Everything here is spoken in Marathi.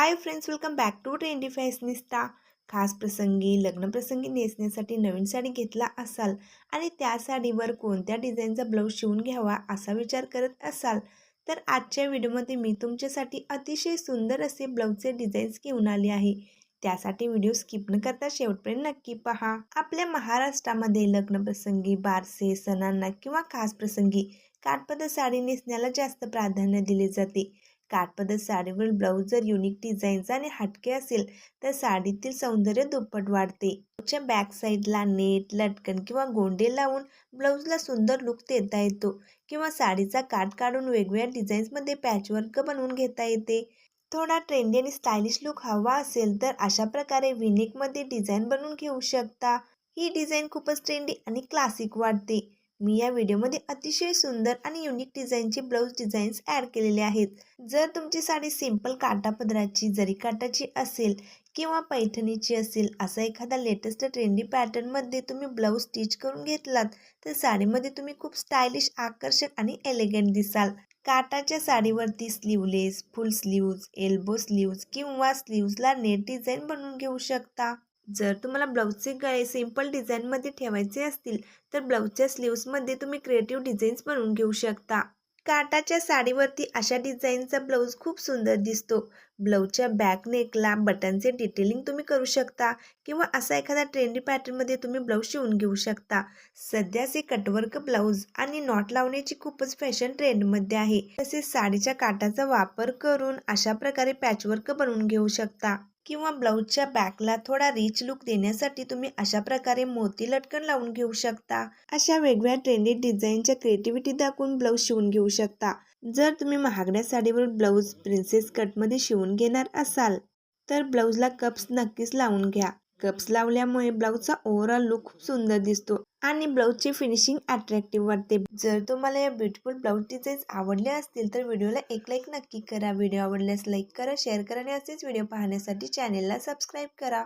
Hi friends welcome back to Trendy Fashionista खास प्रसंगी लग्नप्रसंगी नेसण्यासाठी नवीन साडी घेतला असाल आणि त्या साडीवर कोणत्या डिझाईनचा ब्लाऊज शिवून घ्यावा असा विचार करत असाल तर आजच्या व्हिडिओमध्ये मी तुमच्यासाठी अतिशय सुंदर असे ब्लाऊजचे डिझाईन्स घेऊन आले आहे. त्यासाठी व्हिडिओ स्किप न करता शेवटपर्यंत नक्की पहा. आपल्या महाराष्ट्रामध्ये लग्नप्रसंगी बारसे सणांना किंवा खास प्रसंगी काठपदर साडी नेसण्याला जास्त प्राधान्य दिले जाते. काठपदर साडीवरील ब्लाऊज जर युनिक डिझाईनचा आणि हटके असेल तर साडीतील सौंदर्य दुप्पट वाढते. ब्लाऊजच्या बॅक साईडला नेट लटकन किंवा गोंडे लावून ब्लाऊजला सुंदर लुक देता येतो किंवा साडीचा काठ काढून वेगवेगळ्या डिझाईन्समध्ये पॅचवर्क बनवून घेता येते. थोडा ट्रेंडी आणि स्टायलिश लुक हवा असेल तर अशा प्रकारे विनेकमध्ये डिझाईन बनवून घेऊ शकता. ही डिझाईन खूपच ट्रेंडी आणि क्लासिक वाटते. मी या व्हिडिओमध्ये अतिशय सुंदर आणि युनिक डिझाईनचे ब्लाऊज डिझाईन्स ॲड केलेले आहेत. जर तुमची साडी सिंपल काटापदराची जरी काठाची असेल किंवा पैठणीची असेल असा एखादा लेटेस्ट ट्रेंडी पॅटर्नमध्ये तुम्ही ब्लाऊज स्टिच करून घेतलात तर साडीमध्ये तुम्ही खूप स्टायलिश आकर्षक आणि एलिगंट दिसाल. काटाच्या साडीवरती sleeveless full sleeves elbow sleeves किंवा स्लीव्जला नेट डिझाईन बनवून घेऊ शकता. जर तुम्हाला ब्लाऊजचे गळे सिंपल डिझाईनमध्ये ठेवायचे असतील तर ब्लाऊजच्या स्लीव्समध्ये तुम्ही क्रिएटिव्ह डिझाईन्स बनवून घेऊ शकता. काटाच्या साडीवरती अशा डिझाईनचा ब्लाऊज खूप सुंदर दिसतो. ब्लाऊजच्या बॅक नेकला बटनचे डिटेलिंग तुम्ही करू शकता किंवा असा एखादा ट्रेंडी पॅटर्नमध्ये तुम्ही ब्लाऊज शिवून घेऊ शकता. सध्याचे कटवर्क ब्लाऊज आणि नॉट लावण्याची खूपच फॅशन ट्रेंडमध्ये आहे. तसेच साडीच्या काटाचा वापर करून अशा प्रकारे पॅचवर्क बनवून घेऊ शकता. किंवा ब्लाऊजच्या बॅकला थोडा रिच लुक देण्यासाठी तुम्ही अशा प्रकारे मोती लटकन लावून घेऊ शकता. अशा वेगवेगळ्या ट्रेंडी डिझाईनच्या क्रिएटिव्हिटी दाखवून ब्लाऊज शिवून घेऊ शकता. जर तुम्ही महागड्या साडीवर ब्लाऊज प्रिन्सेस कटमध्ये शिवून घेणार असाल तर ब्लाऊजला कप्स नक्कीच लावून घ्या. कप्स लावल्यामुळे ब्लाऊजचा ओव्हरऑल लुक खूप सुंदर दिसतो आणि ब्लाऊजची फिनिशिंग अट्रॅक्टिव्ह वाटते. जर तुम्हाला या ब्युटिफुल ब्लाऊज डिझाईन्स आवडले असतील तर व्हिडिओला एक लाईक नक्की करा. व्हिडिओ आवडल्यास लाईक करा शेअर करा आणि असेच व्हिडिओ पाहण्यासाठी चॅनेलला सबस्क्राईब करा.